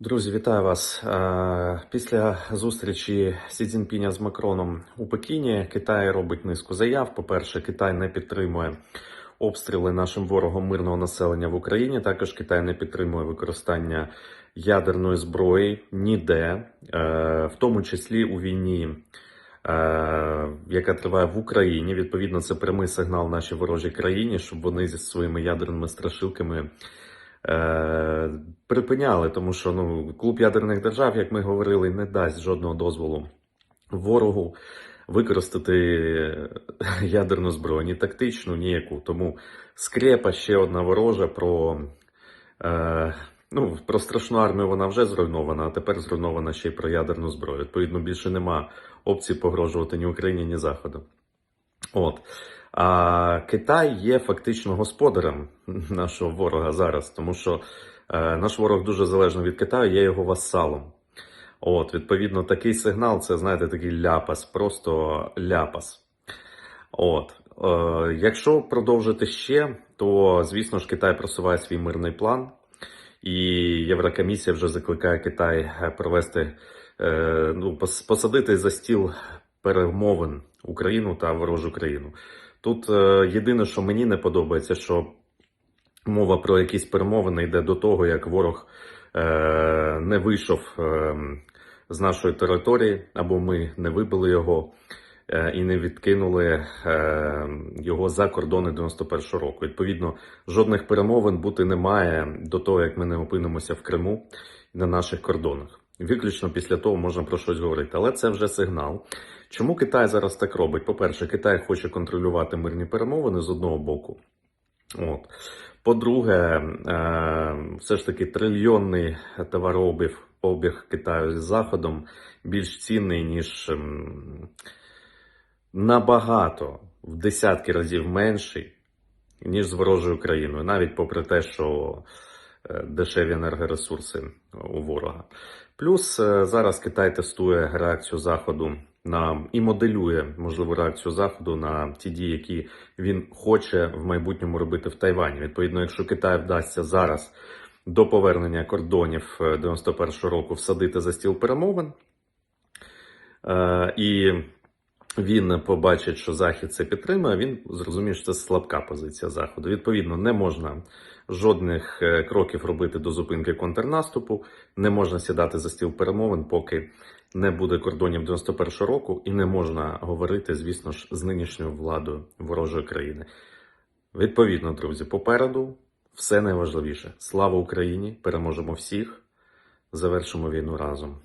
Друзі, вітаю вас. Е, Після зустрічі Сі Цзіньпіня з Макроном у Пекіні Китай робить низку заяв. По-перше, Китай не підтримує обстріли нашим ворогом мирного населення в Україні. Також Китай не підтримує використання ядерної зброї ніде, е, в тому числі у війні, е, яка триває в Україні. Відповідно, це прямий сигнал нашій ворожій країні, щоб вони зі своїми ядерними страшилками е, припиняли, тому що ну, клуб ядерних держав, як ми говорили, не дасть жодного дозволу ворогу використати ядерну зброю, ні тактичну, ні яку. Тому скрепа ще одна ворожа про. Е, Ну, про страшну армію вона вже зруйнована, а тепер зруйнована ще й про ядерну зброю. Відповідно, більше нема опцій погрожувати ні Україні, ні Заходу. От. А Китай є фактично господарем нашого ворога зараз, тому що е, наш ворог дуже залежний від Китаю, є його васалом. От, відповідно, такий сигнал це, знаєте, такий ляпас, просто ляпас. От. Е, якщо продовжити ще, то звісно ж Китай просуває свій мирний план, і Єврокомісія вже закликає Китай е, провести, е, ну, посадити за стіл перемовин Україну та ворожу країну. Тут е, єдине, що мені не подобається, що мова про якісь перемовини йде до того, як ворог е, не вийшов е, з нашої території, або ми не вибили його і не відкинули його за кордони 91-го року. Відповідно, жодних перемовин бути не має до того, як ми не опинимося в Криму і на наших кордонах. Виключно після того можна про щось говорити, але це вже сигнал. Чому Китай зараз так робить? По-перше, Китай хоче контролювати мирні перемовини з одного боку. От. По-друге, е, все ж таки трильйонний товарообіг обіг Китаю з Заходом більш цінний, ніж ем, набагато в десятки разів менший, ніж з ворожою країною, навіть попри те, що дешеві енергоресурси у ворога. Плюс е, зараз Китай тестує реакцію Заходу на і моделює можливу реакцію Заходу на ті дії, які він хоче в майбутньому робити в Тайвані. Відповідно, якщо Китай вдасться зараз до повернення кордонів е, 91-го року всадити за стіл перемовин, е, і він побачить, що Захід це підтримує, він зрозуміє, що це слабка позиція Заходу. Відповідно, не можна жодних е, кроків робити до зупинки контрнаступу, не можна сідати за стіл перемовин, поки не буде кордонів 91-го року, і не можна говорити, звісно ж, з нинішньою владою ворожої країни. Відповідно, друзі, попереду все найважливіше. Слава Україні! Переможемо всіх, завершимо війну разом.